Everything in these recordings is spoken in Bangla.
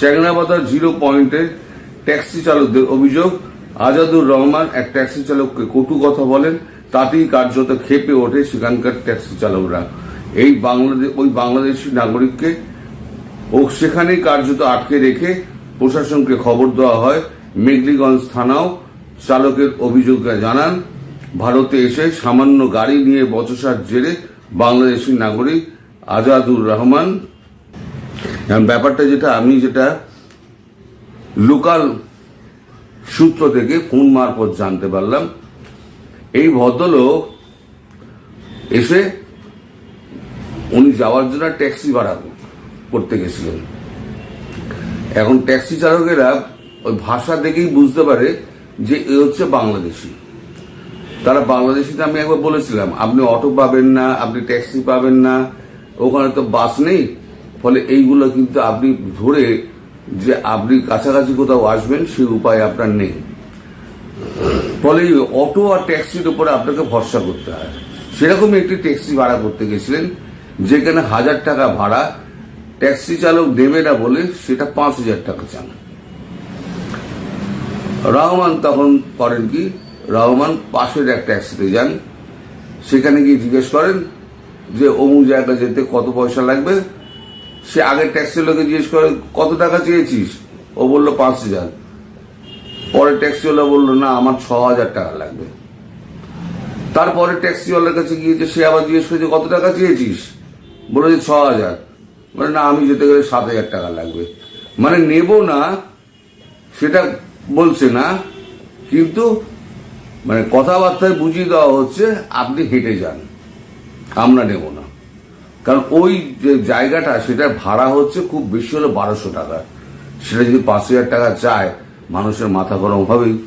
চ্যাংরাবাজার জিরো পয়েন্টে ট্যাক্সি চালকদের অভিযোগ, আজাদুর রহমান এক ট্যাক্সি চালককে কটু কথা বলেন, তাতেই কার্যত খেপে ওঠে সেখানকার ট্যাক্সি চালকরা। এই বাংলাদেশ ওই বাংলাদেশি নাগরিককে ও সেখানেই কার্যত আটকে রেখে প্রশাসনকে খবর দেওয়া হয়। মেঘলিগঞ্জ থানাও চালকের অভিযোগ জানান, ভারতে এসে সামান্য গাড়ি নিয়ে বচসার জেরে বাংলাদেশি নাগরিক আজাদুর রহমান এখন ব্যাপারটা যেটা, আমি যেটা লোকাল সূত্র থেকে ফোন মারফত জানতে পারলাম, এই ভদ্রলোক এসে উনি যাওয়ার জন্য ট্যাক্সি ভাড়া করতে গেছিলেন। এখন ট্যাক্সি চালকেরা ওই ভাষা দেখেই বুঝতে পারে যে এ হচ্ছে বাংলাদেশি। তারা বাংলাদেশিতে আমি একবার বলেছিলাম, আপনি অটো পাবেন না, আপনি ট্যাক্সি পাবেন না, ওখানে তো বাস নেই। ফলে এইগুলো কিন্তু আপনি ধরে যে আপনি কাছাকাছি কোথাও আসবেন, সেই উপায় আপনার নেই। ফলে অটো আর ট্যাক্সির উপরে আপনাকে ভরসা করতে হয়। সেরকমই একটি ট্যাক্সি ভাড়া করতে গেছিলেন, যেখানে হাজার টাকা ভাড়া, ট্যাক্সি চালক দেবে না বলে সেটা পাঁচ হাজার টাকা চান। রহমান তখন করেন কি, রহমান পাশের এক ট্যাক্সিতে যান, সেখানে গিয়ে জিজ্ঞেস করেন যে, অমুক জায়গা যেতে কত পয়সা লাগবে? সে আগের ট্যাক্সির লোকে জিজ্ঞেস করে, কত টাকা চেয়েছিস? ও বলল, পাঁচ হাজার। পরে ট্যাক্সিওয়ালা বলল, না, আমার ছ হাজার টাকা লাগবে। তারপরে ট্যাক্সিওয়ালার কাছে গিয়েছে সে আবার জিজ্ঞেস করেছে কত টাকা চেয়েছিস? বলে যে, ছ হাজার। মানে না, আমি যেতে গেলে সাত হাজার টাকা লাগবে। মানে নেব না, সেটা বলছে না, কিন্তু মানে কথাবার্তায় বুঝিয়ে দেওয়া হচ্ছে, আপনি হেঁটে যান। আমরা নেব না। কারণ ওই যে জায়গাটা সেটা ভাড়া হচ্ছে খুব বেশি হলো বারোশো টাকা। সেটা যদি পাঁচ হাজার টাকা চায়, মানুষের মাথা গরম হবেই।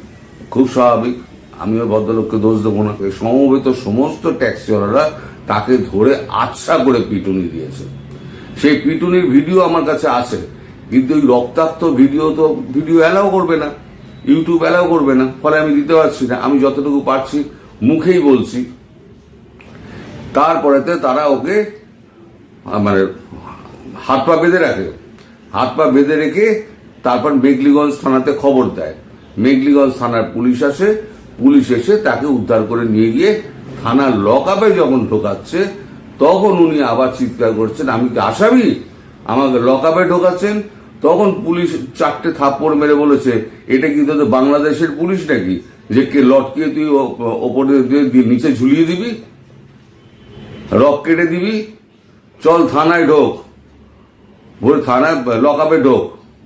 খুব স্বাভাবিক। আমিও ভদ্রলোককে দোষ দেবো না। সমবেত সমস্ত ট্যাক্সিওয়ালারা তাকে ধরে আচ্ছা করে পিটুনি দিয়েছে। সেই পিটুনির ভিডিও আমার কাছে আছে। কিন্তু ওই রক্তাক্ত ভিডিও তো ভিডিও অ্যালাও করবে না। ইউটিউব অ্যালাও করবে না। ফলে আমি দিতে পারছি না। আমি যতটুকু পারছি মুখেই বলছি। তারপরেতে তারা ওকে হাত পা বেঁধে রাখে। হাত পা বেঁধে রেখে তারপর মেঘলিগঞ্জ থানাতে খবর দেয়। মেঘলিগঞ্জ থানার পুলিশ আসে। পুলিশ এসে তাকে উদ্ধার করে নিয়ে গিয়ে থানার লকআপে যখন ঢোকাচ্ছে, তখন উনি আবার চিৎকার করছেন, আমি কি আসামি? আমাকে লকআপে ঢোকাচ্ছেন? তখন পুলিশ চারটে থাপ্পড় মেরে বলেছে, এটা কি তোদের বাংলাদেশের পুলিশ নাকি? যে কে লটকিয়ে তুই ওপরে নিচে ঝুলিয়ে দিবি? রক কেটে দিবি? চল থানায় ঢোক। বলে থানায় লকআপে ঢোক।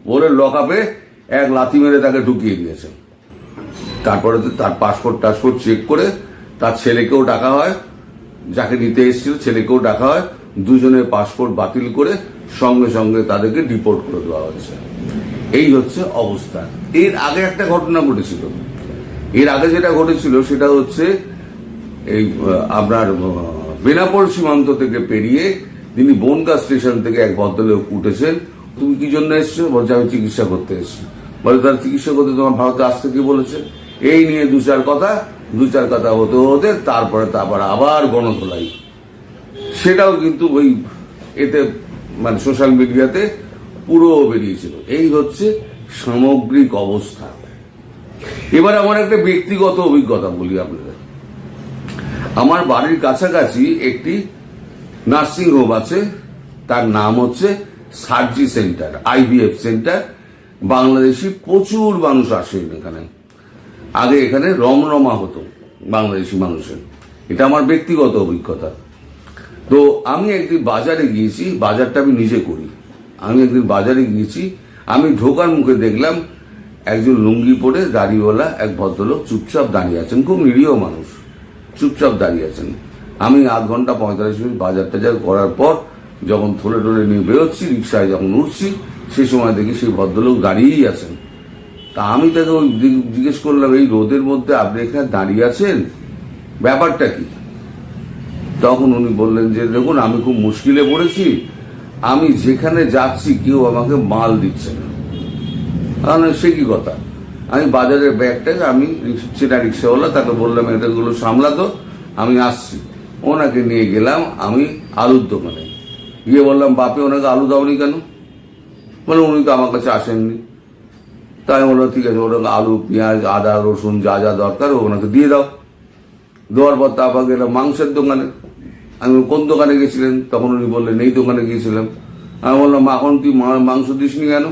বলে লকআপে এক লাথি মেরে তাকে ঢুকিয়ে দিয়েছে। তারপরে তার পাসপোর্ট টাসপোর্ট চেক করে তার ছেলেকেও ডাকা হয়। যাকে নিতে এসেছিল, ছেলেকেও ডাকা হয়। দুজনের পাসপোর্ট বাতিল করে সঙ্গে সঙ্গে তাদেরকে ডিপোর্ট করে দেওয়া হয়েছে। এই হচ্ছে অবস্থা। এর আগে একটা ঘটনা ঘটেছিল। এর আগে যেটা ঘটেছিল সেটা হচ্ছে এই আপনার বেনাপোল সীমান্ত থেকে পেরিয়ে তিনি বনগা স্টেশন থেকে এক ভদ্রলোক উঠেছেন। তুমি কি জন্য এসছো? বলছে, আমি চিকিৎসা করতে এসেছি। বলে তার চিকিৎসা করতে তোমার ভারতে আসতে কি বলেছে? এই নিয়ে দু চার কথা, দু চার কথা হতে হতে তারপরে তারপরে আবার গণধোলাই। সেটাও কিন্তু ওই এতে মানে সোশ্যাল মিডিয়াতে পুরো বেরিয়েছিল। এই হচ্ছে সামগ্রিক অবস্থা। এবার আমার একটা ব্যক্তিগত অভিজ্ঞতা বলি আপনাদের। আমার বাড়ির কাছাকাছি একটি নার্সিং হোম আছে, তার নাম হচ্ছে Surgi centre IVF centre. Bangladeshi প্রচুর মানুষ আসেন এখানে। আগে এখানে রমরমা হতো বাংলাদেশি মানুষের। এটা আমার ব্যক্তিগত অভিজ্ঞতা। তো আমি একদিন বাজারে গিয়েছি, বাজারটা আমি নিজে করি। আমি একদিন বাজারে গিয়েছি, আমি ঢোকার মুখে দেখলাম একজন লুঙ্গি পরে দাড়িওয়ালা, এক ভদ্রলোক চুপচাপ দাঁড়িয়ে আছেন। খুব নিরীহ মানুষ, চুপচাপ দাঁড়িয়ে আছেন। আমি আধ ঘণ্টা পঁয়তাল্লিশ মিনিট বাজার টাজার করার পর যখন থলে টলে নিয়ে বেরোচ্ছি, রিক্সায় যখন উঠছি সেই সময় দেখি সেই ভদ্রলোক দাঁড়িয়েই আছেন। তা আমি তাকে ওই জিজ্ঞে- জিজ্ঞেস করলাম, এই রোদের মধ্যে আপনি এখানে দাঁড়িয়ে আছেন? ব্যাপারটা কি? তখন উনি বললেন যে, দেখুন, আমি খুব মুশকিলে পড়েছি। আমি যেখানে যাচ্ছি, কেউ আমাকে মাল দিচ্ছে না। সে কি কথা? আমি বাজারের ব্যাগটাকে, আমি চেনা রিক্সাওয়ালা, তাকে বললাম এটাগুলো সামলাতো আমি আসছি। ওনাকে নিয়ে গেলাম আমি আলুর দোকানে। গিয়ে বললাম, বাপে, ওনাকে আলু দাওনি কেন? মানে উনি তো আমার কাছে আসেননি। তাই বলল ঠিক আছে ওরা আলু, পেঁয়াজ, আদা, রসুন যা যা দরকার, ওনাকে দিয়ে দাও। দেওয়ার পর তারপর গেলাম মাংসের দোকানে। আমি কোন দোকানে গেছিলেন তখন উনি বললেন, এই দোকানে গিয়েছিলাম। আমি বললাম এখন তুই মাংস দিসনি কেন?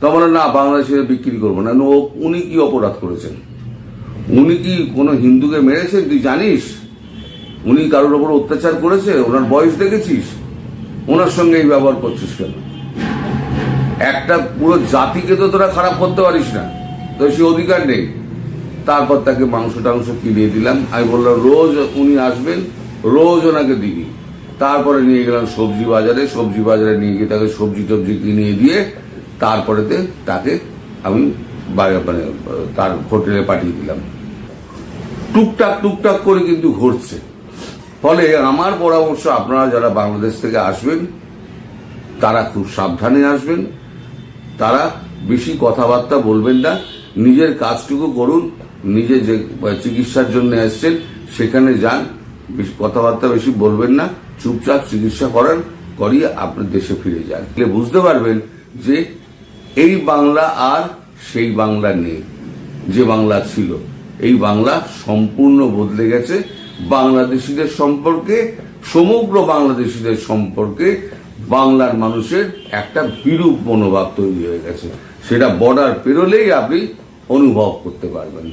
তখন না, বাংলাদেশে বিক্রি করব না। উনি কি অপরাধ করেছেন? উনি কি কোনো হিন্দুকে মেরেছেন? তুই জানিস? উনি কারোর ওপর অত্যাচার করেছে, ওনার বয়স দেখেছিস? ওনার সঙ্গে এই ব্যবহার করছিস কেন? একটা পুরো জাতিকে তো তোরা খারাপ করতে পারিস না। তো সে অধিকার নেই। তারপর তাকে মাংস টাংস কিনিয়ে দিলাম। আমি বললাম, রোজ উনি আসবেন, রোজ ওনাকে দিবি। তারপরে নিয়ে গেলাম সবজি বাজারে। সবজি বাজারে নিয়ে গিয়ে তাকে সবজি টবজি কিনিয়ে দিয়ে তারপরেতে তাকে আমি মানে তার হোটেলে পাঠিয়ে দিলাম। টুকটাক টুকটাক করে কিন্তু ঘটছে। ফলে আমার পরামর্শ, আপনারা যারা বাংলাদেশ থেকে আসবেন, তারা খুব সাবধানে আসবেন। তারা বেশি কথাবার্তা বলবেন না। নিজের কাজটুকু করুন, নিজে যে চিকিৎসার জন্য এসছেন, সেখানে যান, বেশি কথাবার্তা বেশি বলবেন না, চুপচাপ চিকিৎসা করেন, করিয়ে আপনি দেশে ফিরে যান। বুঝতে পারবেন যে এই বাংলা আর সেই বাংলা নেই, যে বাংলা ছিল। এই বাংলা সম্পূর্ণ বদলে গেছে। বাংলাদেশিদের সম্পর্কে, সমগ্র বাংলাদেশিদের সম্পর্কে বাংলার মানুষের একটা বিরূপ মনোভাব তৈরি হয়ে গেছে। সেটা বর্ডার পেরোলেই আপনি অনুভব করতে পারবেন।